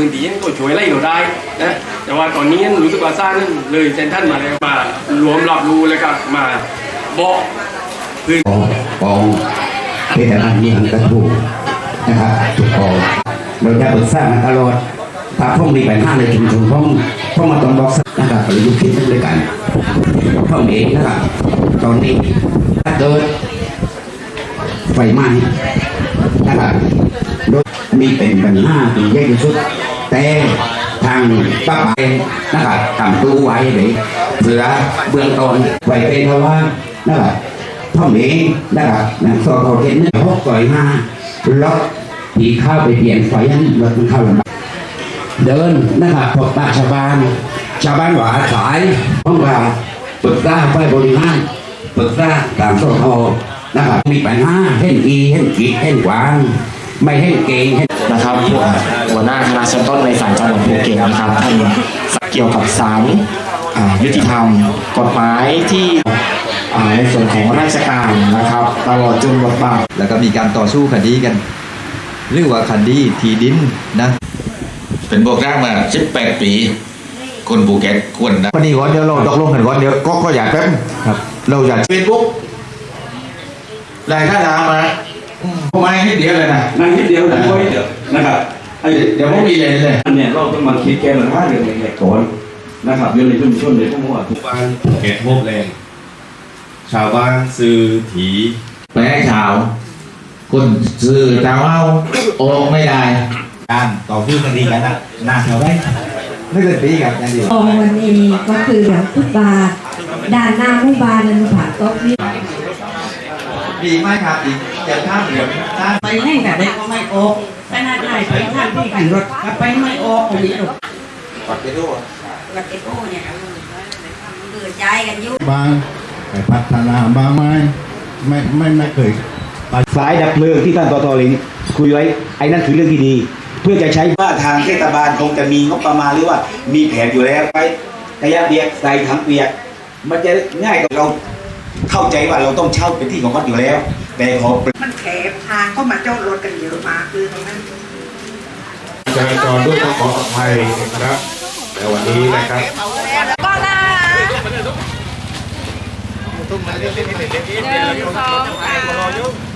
พื้นที่นั้นก็ช่วยไล่เราได้นะแต่ว่าตอนนี้รู้สึกว่าสร้างเลยเซนทรันมาแล้วมารวมรับรู้แล้วก็มาบอกพื้นของของเป็นแต่ละอย่างกระถูกนะครับถูกต้องเราจะเปรึกษากันตลอดถ้าพ่องมีปัญหาในชุมชนพ่องพ่องมาต้องบอกนะครับประยุกต์คิดด้วยกันพ่องเองนะครับตอนนี้ถ้าเกิดไฟไหม้นะครับโดยมีเป็นปัญหาที่ใหญ่ที่สุด แต่ทางป้าไปนะครับทำตู้ไว้เลยเสือเบื้องต้นไว้เป็นเพราะว่านะครับพ่อเมย์นะครับนะสอเขาเห็นเนี่ยหกก่อยมาล็อกผีเข้าไปเปลี่ยนไฟนั้นรถมันเข้าลำบากเดินนะครับพบปะชาวบ้านชาวบ้านว่าสายห้องว่าปรึกษาไฟบริหารปรึกษาตามสอเขานะครับมีปัญหาเห็นอีเห็นกีเห็นวาง ไม่เห็นเกงเห็นนะครับหัวหน้าคณะชั้นต้นในศาลจังหวัดภูเก็ตนะครับท่านเกี่ยวกับศาลอ่ายุติธรรม กฎหมายที่อ่าในส่วนของราชการนะครับตลอดจนบทบาทแล้วก็มีการต่อสู้คดีกันหรือว่าคดีทีดินนะ เป็นพวกร่างมา18 ปี คนภูเก็ตควรนะวันนี้ก่อนเดี๋ยวเราตกลงกันก่อนเดี๋ยวก็ก็อยากแป๊บครับเราอยากเฟซบุ๊กรายค่าน้ำมา ทำไมให้เดียวเลยนะนั่งนิดเดียวนะค่อยเดียวนะครับไอ้เดี๋ยวผมมีเลยเลยอันเนี่ยเราต้องมาคิดแก้ปัญหาเรื่องเล็กๆก่อนนะครับอยู่ในชุมชนในพวกว่าบ้านเก็ตโฮบแรงชาวบ้านซื้อถีแปลชาวคนซื้อชาวเอาออกไม่ได้การต่อสู้คดีกันนะนานเท่าไหรไม่เป็นปีกับอย่างเดียวของวันนี้ก็คือหลังฟุตบาทด้านหน้าหมู่บ้านนั้นผ่าโต๊ะนี่ มีไหมครับอีกจะข้ามเหลืองข้ามไปแน่แต่เด็กก็ไม่ออกขนาดไหนไปท่านที่ขันรถก็ไปไม่ออกคนนี้หรอกปัดไปด้วยกับไอ้โอ้เนี่ยเบื่อใจกันอยู่บางไปพัฒนาบางไม้ไม่ไม่ไม่เคยสายดับเพลิงที่ท่านตทลิงคุยไว้ไอ้นั่นคือเรื่องที่ดี เพื่อจะใช้ว่าทางเทศบาลคงจะมีงบประมาณหรือว่ามีแผนอยู่แล้วไประยะเปียกใส่ถังเปียก มันจะง่ายกว่าเรา เข้าใจว่าเราต้องเช่าเป็นที่ของวัดอยู่แล้ว แต่ขอมันแคบทางก็มาจอดรถกันเยอะมากคือตรงนั้นจราจรด้วยต้องขออภัยนะครับแต่วันนี้นะครับก็ล่ะตุ้มมาเล่นๆๆๆๆ